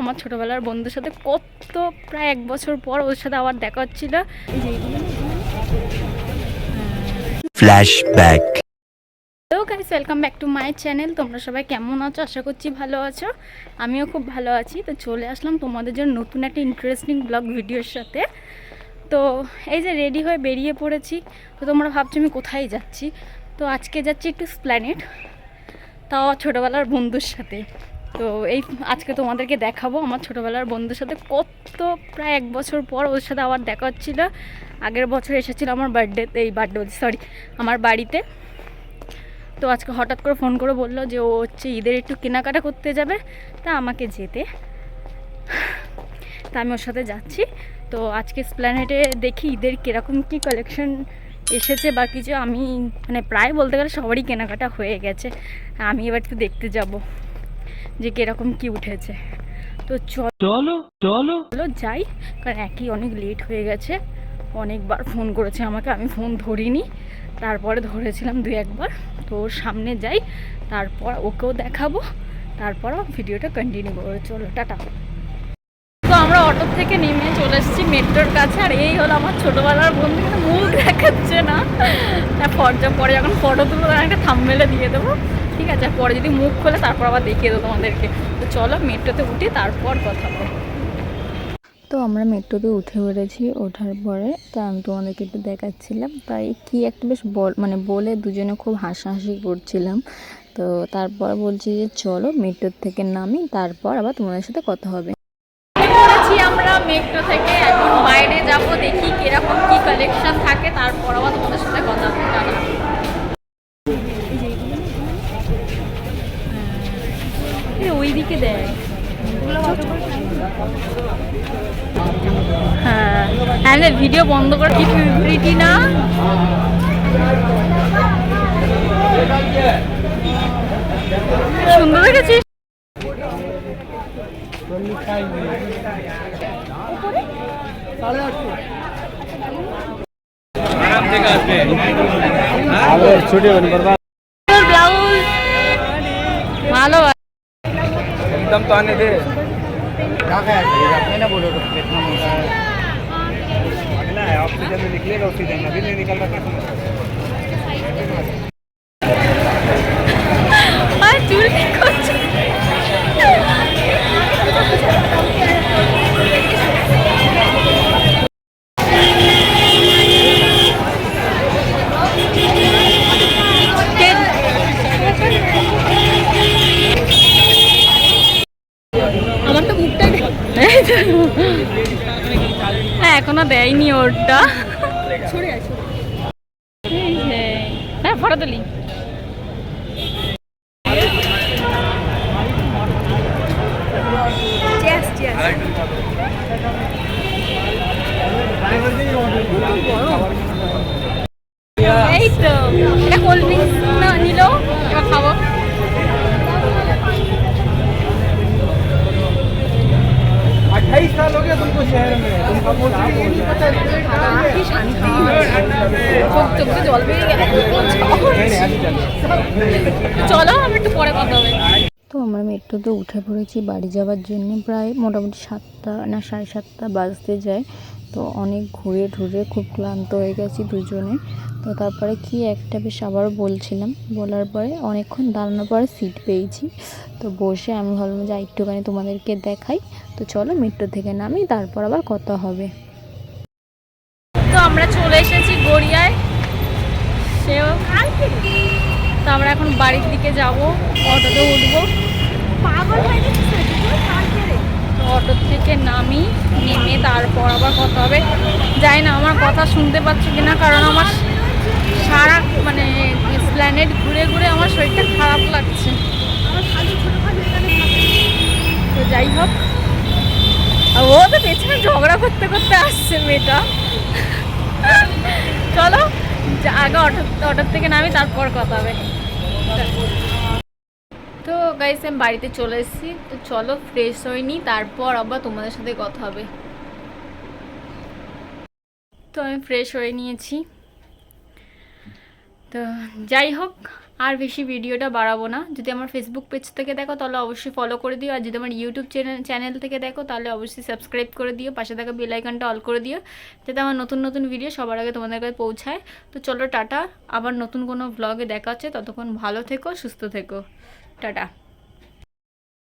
আমার ছোটোবেলার বন্ধুর সাথে কত প্রায় এক বছর পর ওর সাথে আবার দেখা হচ্ছিল. Hello guys welcome back to my channel তোমরা সবাই কেমন আছো? আশা করছি ভালো আছো। আমিও খুব ভালো আছি। তো চলে আসলাম তোমাদের জন্য নতুন একটা ইন্টারেস্টিং ব্লগ ভিডিওর সাথে। তো এই যে রেডি হয়ে বেরিয়ে পড়েছি। তো তোমরা ভাবছ আমি কোথায় যাচ্ছি? তো আজকে যাচ্ছি একটু স্প্ল্যানেট তাও ছোটোবেলার বন্ধুর সাথে। তো এই আজকে তোমাদেরকে দেখাবো আমার ছোটোবেলার বন্ধুর সাথে কত প্রায় এক বছর পর ওর সাথে আবার দেখা হচ্ছিল। আগের বছর এসেছিল আমার বার্থডেতে এই বার্থডে সরি আমার বাড়িতে। তো আজকে হঠাৎ করে ফোন করে বলল যে ও হচ্ছে ঈদের একটু কেনাকাটা করতে যাবে, তা আমাকে যেতে। তা আমি ওর সাথে যাচ্ছি। তো আজকে স্প্ল্যানেটে দেখি ঈদের কীরকম কী কালেকশন এসেছে বা কিছু। আমি মানে প্রায় বলতে গেলে সবারই কেনাকাটা হয়ে গেছে। আমি এবার একটু দেখতে যাব। যে কীরকম কী উঠেছে। তো চল চলো চলো। যাই কারণ একই অনেক লেট হয়ে গেছে। অনেকবার ফোন করেছে আমাকে আমি ফোন ধরিনি। তারপরে ধরেছিলাম দুই একবার। তো ওর সামনে যাই তারপর ওকেও দেখাবো। তারপর ভিডিওটা কন্টিনিউ করব। চলো টাটা। তো আমরা অটো থেকে নেমে চলে এসেছি মেট্রোর কাছে। আর এই হলো আমার ছোটোবেলার বন্ধু। মুখ দেখাচ্ছে না। হ্যাঁ, পরে পরে যখন ফটো তুলবো তখন একটা থামমেলে দিয়ে দেবো। ঠিক আছে পরে যদি মুখ খোলে তারপর আবার দেখিয়ে দেবো তোমাদেরকে। তো চলো মেট্রোতে উঠি তারপর কথা বলব তো আমরা মেট্রোতে উঠে পড়েছি ওঠার পরে। তা আমি তোমাদেরকে একটু দেখাচ্ছিলাম। তাই কি একটা বেশ বল মানে বলে দুজনে খুব হাসাহাসি করছিলাম। তো তারপর বলছি যে চলো মেট্রোর থেকে নামি তারপর আবার তোমাদের সাথে কথা হবে। আমরা মেট্রো থেকে। এখন বাইরে যাব দেখি কীরকম কি কালেকশন থাকে তারপর আবার ওই দিকে দেয়? হ্যাঁ। হ্যাঁ ভিডিও বন্ধ করে কি ফেভারিটি না? সুন্দর দেখেছিস ব্লাউজ ভালো। एकदम तो आने दे। अगला है ऑक्सीजन में निकलेगा ऑक्सीजन अभी नहीं निकल रहा এখনও দেয়নি ওরটা। হ্যাঁ ফটো তুলি। চলো আমি একটু তো আমরা মেট্রোতে উঠে পড়েছি, বাড়ি যাওয়ার জন্য প্রায় মোটামুটি সাতটা না, সাড়ে সাতটা বাজতে যায়। তো অনেক ঘুরে ঘুরে খুব ক্লান্ত হয়ে গেছি দুজনে। তো তারপরে কি একটা বেশ আবারও বলছিলাম। বলার পরে অনেকক্ষণ দাঁড়ানোর পরে সিট পেয়েছি। তো বসে আমি ভাবলাম যে একটুখানি তোমাদেরকে দেখাই। তো চলো মেট্রো থেকে নামি তারপর আবার কথা হবে। তো আমরা চলে এসেছি গড়িয়ায়। সেও তো আমরা এখন বাড়ির দিকে যাব অটোতে উঠবো। পাগল তো অটো থেকে নামি নেমে তারপর আবার কথা হবে। যাই না আমার কথা শুনতে পাচ্ছ কিনা কারণ আমার সারা মানে প্ল্যানেট ঘুরে ঘুরে আমার শরীরটা খারাপ লাগছে। তো যাই হোক ও তো পেছনে ঝগড়া করতে করতে আসছে মেয়েটা। চলো আগে অটো, অটোর থেকে নামি, তারপর কথা হবে। তো গাইস আমি বাড়িতে চলে এসেছি। তো চলো ফ্রেশ হয়নি তারপর আবার তোমাদের সাথে কথা হবে। তো আমি ফ্রেশ হয়ে নিয়েছি। তো যাই হোক, আর বেশি ভিডিওটা বাড়াবো না। যদি আমার ফেসবুক পেজ থেকে দেখো, তাহলে অবশ্যই ফলো করে দিও। আর যদি আমার ইউটিউব চ্যানেল চ্যানেল থেকে দেখো, তাহলে অবশ্যই সাবস্ক্রাইব করে দিও। পাশে থাকা বেলাইকনটা অল করে দিও, যাতে আমার নতুন নতুন ভিডিও সবার আগে তোমাদের কাছে পৌঁছায়। তো চলো টাটা, আবার নতুন কোনো ব্লগে দেখা হচ্ছে। ততক্ষণ ভালো থেকো, সুস্থ থেকো। টাটা।